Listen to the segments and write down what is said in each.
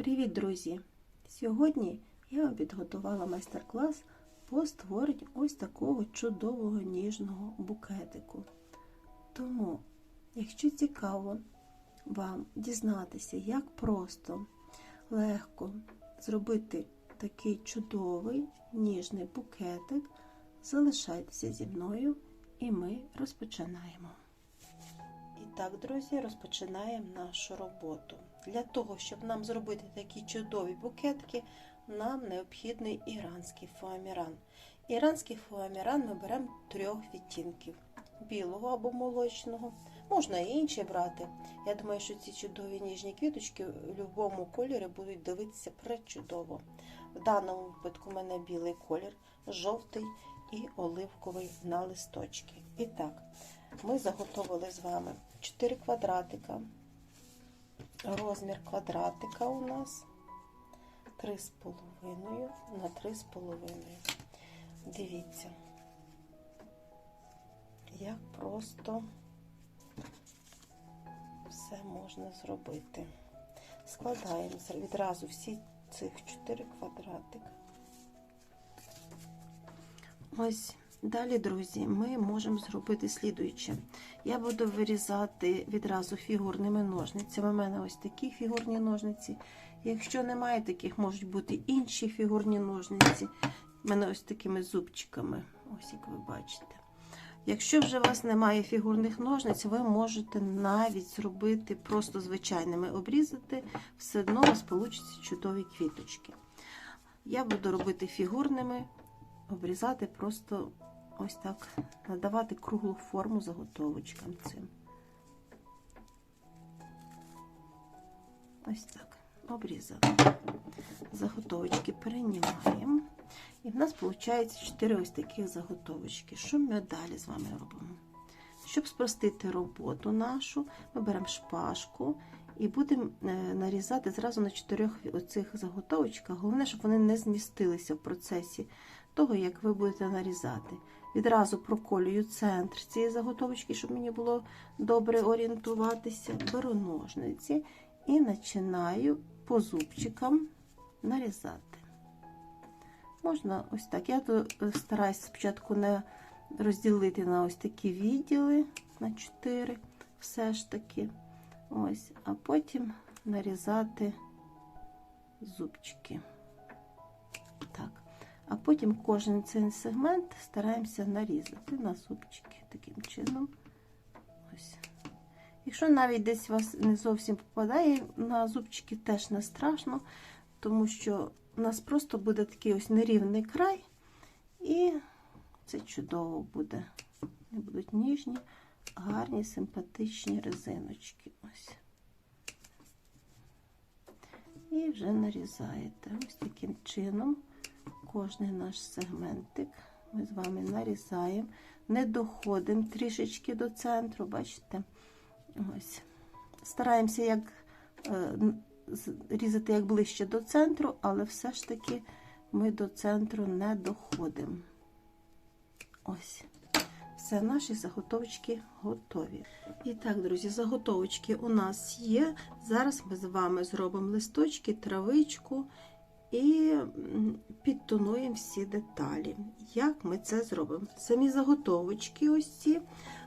Привіт, друзі! Сьогодні я вам підготувала майстер-клас по створенню ось такого чудового ніжного букетику. Тому, якщо цікаво вам дізнатися, як просто, легко зробити такий чудовий ніжний букетик, залишайтеся зі мною і ми розпочинаємо. І так, друзі, розпочинаємо нашу роботу. Для того, щоб нам зробити такі чудові букетки, нам необхідний іранський фуаміран. Іранський фуаміран ми беремо трьох відтінків: білого або молочного, можна і інші брати. Я думаю, що ці чудові ніжні квіточки в будь-якому кольорі будуть дивитися пречудово. В даному випадку у мене білий колір, жовтий і оливковий на листочки. І так, ми заготовили з вами 4 квадратика. Розмір квадратика у нас 3,5 на 3,5. Дивіться, як просто все можна зробити. Складаємо відразу всі цих 4 квадратика. Ось Далі, друзі, ми можемо зробити слідуюче. Я буду вирізати відразу фігурними ножницями. У мене ось такі фігурні ножниці. Якщо немає таких, можуть бути інші фігурні ножниці. У мене ось такими зубчиками, ось як ви бачите. Якщо вже у вас немає фігурних ножниць, ви можете навіть зробити просто звичайними обрізати, все одно у вас получаться чудові квіточки. Я буду робити фігурними, обрізати просто ось так надавати круглу форму заготовочкам цим. Ось так. Обрізали. Заготовочки перенімаємо. І в нас виходить 4 ось таких заготовочки. Що ми далі з вами робимо? Щоб спростити роботу нашу, ми беремо шпажку і будемо нарізати зразу на 4 оцих заготовочках. Головне, щоб вони не змістилися в процесі того, як ви будете нарізати. Відразу проколюю центр цієї заготовочки, щоб мені було добре орієнтуватися. Беру ножниці і починаю по зубчикам нарізати. Можна ось так. Я тут стараюся спочатку не розділити на ось такі відділи на 4, все ж таки. Ось, а потім нарізати зубчики. А потім кожен цей сегмент стараємося нарізати на зубчики таким чином. Ось. Якщо навіть десь у вас не зовсім попадає на зубчики, теж не страшно, тому що у нас просто буде такий ось нерівний край, і це чудово буде. Вони будуть ніжні, гарні, симпатичні резиночки. Ось. І вже нарізаєте ось таким чином кожний наш сегментик ми з вами нарізаємо, не доходимо трішечки до центру, бачите? Ось. Стараємося як е, різати як ближче до центру, але все ж таки ми до центру не доходимо. Ось. Все, наші заготовочки готові. І так, друзі, заготовочки у нас є. Зараз ми з вами зробимо листочки, травичку і підтонуємо всі деталі. Як ми це зробимо? Самі заготовочки, ось ці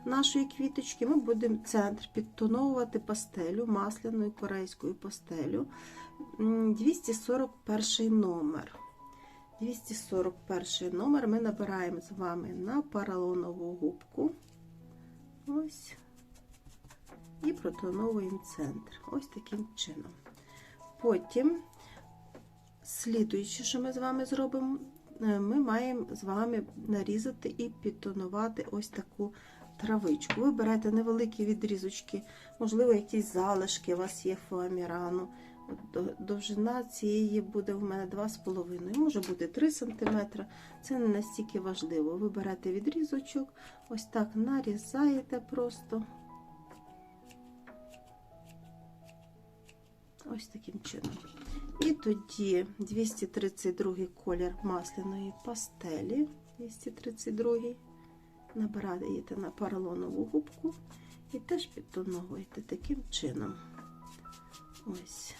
нашої квіточки, ми будемо центр підтоновувати пастелю, масляною корейською пастелю. 241 номер. 241 номер ми набираємо з вами на поролонову губку. Ось. І протоновуємо центр. Ось таким чином. Потім Слідуючи, що ми з вами зробимо, е, ми маємо з вами нарізати і підтонувати ось таку травичку. Ви берете невеликі відрізочки, можливо, якісь залишки у вас є фоамірану. Довжина цієї буде в мене 2,5, може бути 3 см. Це не настільки важливо. Ви берете відрізочок, ось так нарізаєте просто. Ось таким чином. І тоді 232 колір масляної пастелі. 232 набираєте на поролонову губку і теж підтоновуєте таким чином. Ось.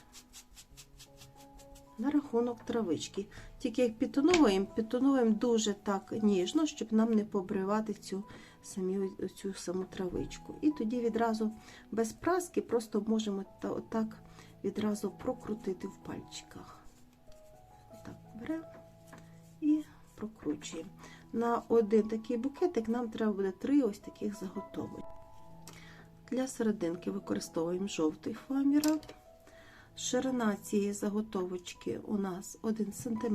на рахунок травички. Тільки як підтоновуємо, підтоновуємо дуже так ніжно, щоб нам не побривати цю, самі, цю саму травичку. І тоді відразу без праски просто можемо та, отак відразу прокрутити в пальчиках. Отак беремо і прокручуємо. На один такий букетик нам треба буде три ось таких заготовок. Для серединки використовуємо жовтий фоамірат. Ширина цієї заготовочки у нас 1 см,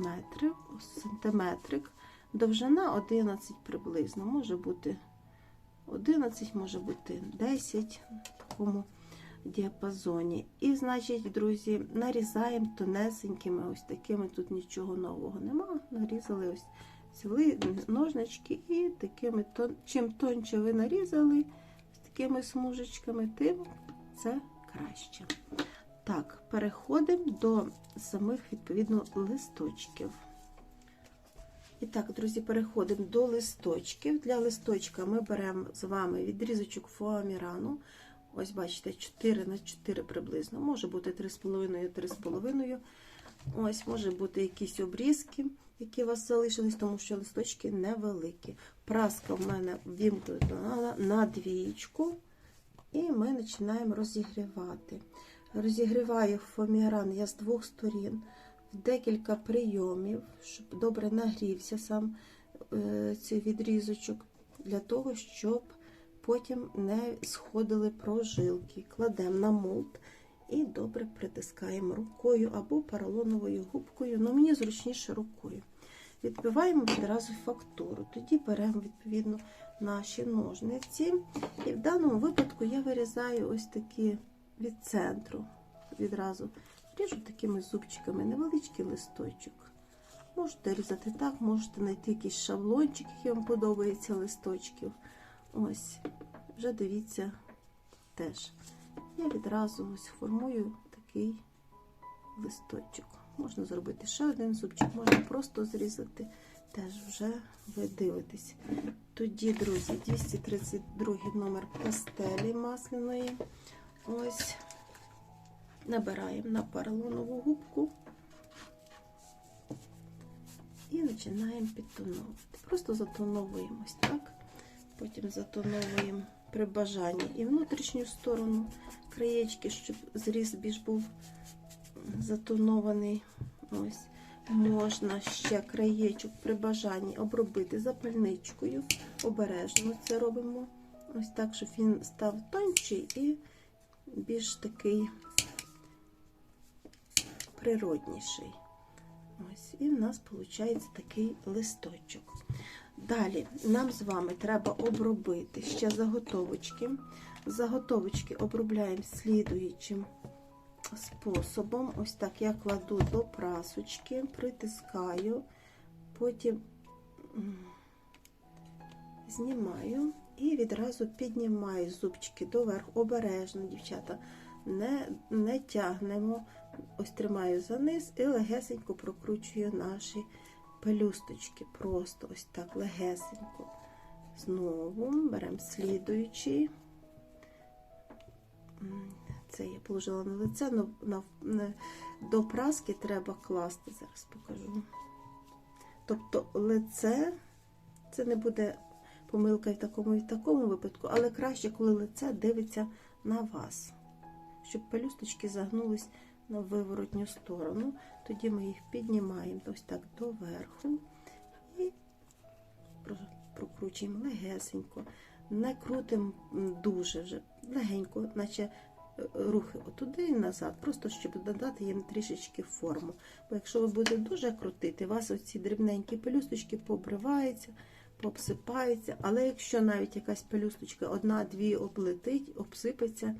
сантиметрик, довжина 11 приблизно, може бути 11, може бути 10 в такому діапазоні. І, значить, друзі, нарізаємо тонесенькими, ось такими, тут нічого нового нема. Нарізали ось взяли ножнички і такими чим тонче ви нарізали з такими смужечками, тим це краще. Так, переходимо до самих, відповідно, листочків. І так, друзі, переходимо до листочків. Для листочка ми беремо з вами відрізочок фоамірану. Ось, бачите, 4 на 4 приблизно. Може бути 3,5-3,5. Ось, може бути якісь обрізки, які у вас залишились, тому що листочки невеликі. Праска в мене вімкнута на двічку. І ми починаємо розігрівати. Розігріваю фоаміран я з двох сторін в декілька прийомів, щоб добре нагрівся сам е, цей відрізочок, для того, щоб потім не сходили прожилки. Кладемо на молд і добре притискаємо рукою або поролоновою губкою, ну мені зручніше рукою. Відбиваємо відразу фактуру. Тоді беремо, відповідно, наші ножниці. І в даному випадку я вирізаю ось такі від центру. Відразу ріжу такими зубчиками невеличкий листочок. Можете різати так, можете знайти якийсь шаблончик, який вам подобається листочків. Ось, вже дивіться теж. Я відразу ось формую такий листочок. Можна зробити ще один зубчик, можна просто зрізати. Теж вже ви дивитесь. Тоді, друзі, 232 номер пастелі масляної. Ось набираємо на поролонову губку і починаємо підтоновувати. Просто затоновуємось, так? Потім затоновуємо при бажанні і внутрішню сторону краєчки, щоб зріз більш був затонований. Ось. Можна ще краєчок при бажанні обробити запальничкою. Обережно це робимо. Ось так, щоб він став тонший і більш такий природніший. Ось, І в нас виходить такий листочок. Далі нам з вами треба обробити ще заготовочки. Заготовочки обробляємо слідуючим способом. Ось так я кладу до прасочки, притискаю, потім знімаю і відразу піднімаю зубчики доверху. Обережно, дівчата, не, не тягнемо. Ось тримаю за низ і легесенько прокручую наші пелюсточки. Просто ось так легесенько. Знову беремо слідуючий. Це я положила на лице, на, на, до праски треба класти, зараз покажу. Тобто лице, це не буде помилка і в такому і в такому випадку, але краще, коли лице дивиться на вас, щоб пелюсточки загнулись на виворотню сторону. Тоді ми їх піднімаємо ось так доверху і прокручуємо легесенько, не крутимо дуже вже легенько, наче рухи отуди і назад, просто щоб додати їм трішечки форму. Бо якщо ви будете дуже крутити, у вас оці дрібненькі пелюсточки пообриваються, пообсипаються. Але якщо навіть якась пелюсточка одна-дві облетить, обсипеться,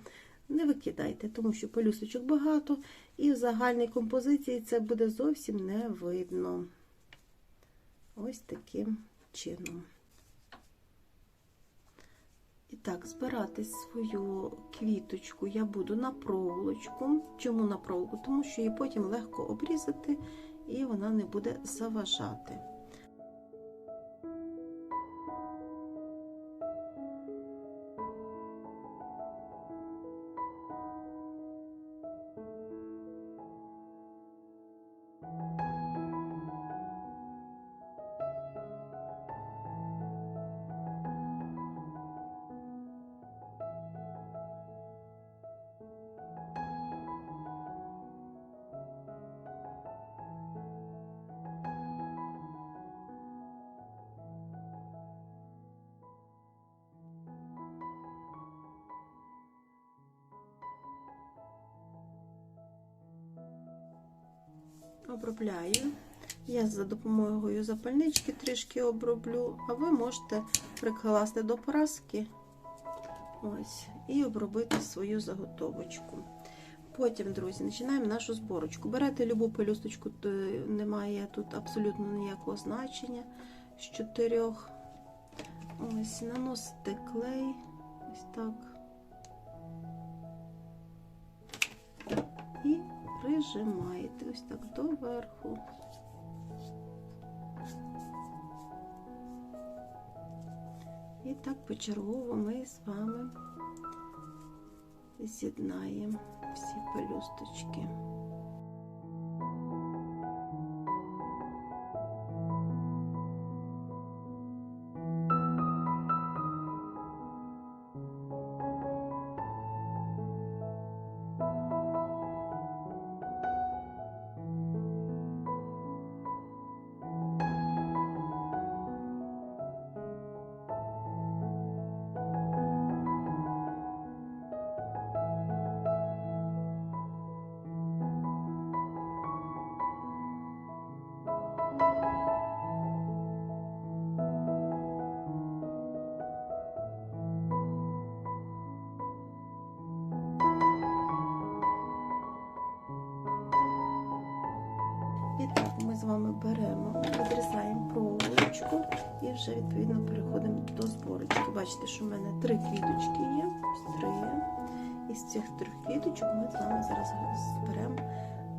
не викидайте, тому що пелюсточок багато, і в загальній композиції це буде зовсім не видно. Ось таким чином. І так, збирати свою квіточку я буду на проволочку. Чому на проволоку? Тому що її потім легко обрізати і вона не буде заважати. Обробляю. Я за допомогою запальнички трішки оброблю, а ви можете прикласти до праски ось, і обробити свою заготовочку. Потім, друзі, починаємо нашу зборочку. Берете любу пелюсточку, то немає тут абсолютно ніякого значення з чотирьох. Ось, наносите клей, ось так. І прижимаєте ось так доверху. І так почергово ми з вами з'єднаємо всі пелюсточки. Ми беремо, відрізаємо проволочку і вже відповідно переходимо до зборочки. Бачите, що в мене три квіточки є. Три. Із цих трьох квіточок ми з вами зараз зберемо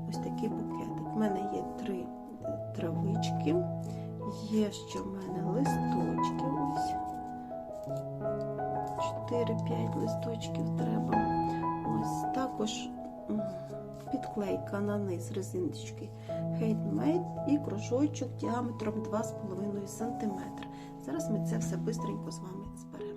ось такий букетик. У мене є три е, травички, є ще в мене листочки. Ось 4-5 листочків треба. Ось також підклейка на низ резиночки Handmade і кружочок діаметром 2,5 см. Зараз ми це все бистренько з вами зберемо.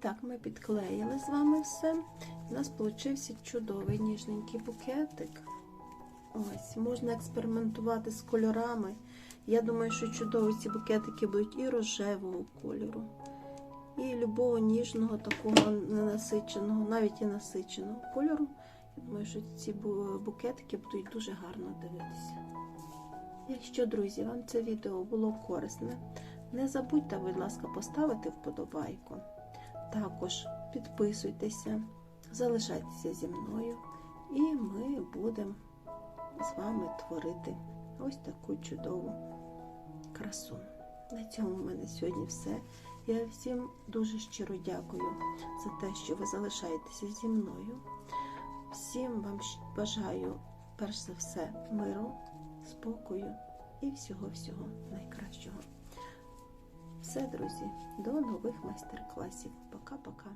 Так, ми підклеїли з вами все. У нас получився чудовий ніжненький букетик. Ось, можна експериментувати з кольорами. Я думаю, що чудові ці букетики будуть і рожевого кольору, і любого ніжного, такого ненасиченого, навіть і насиченого кольору. Я думаю, що ці букетики будуть дуже гарно дивитися. Якщо, друзі, вам це відео було корисне, не забудьте, будь ласка, поставити вподобайку. Також підписуйтеся, залишайтеся зі мною, і ми будемо з вами творити ось таку чудову красу. На цьому в мене сьогодні все. Я всім дуже щиро дякую за те, що ви залишаєтеся зі мною. Всім вам бажаю, перш за все, миру, спокою і всього-всього найкращого. Все, друзі, до нових майстер-класів. Пока-пока.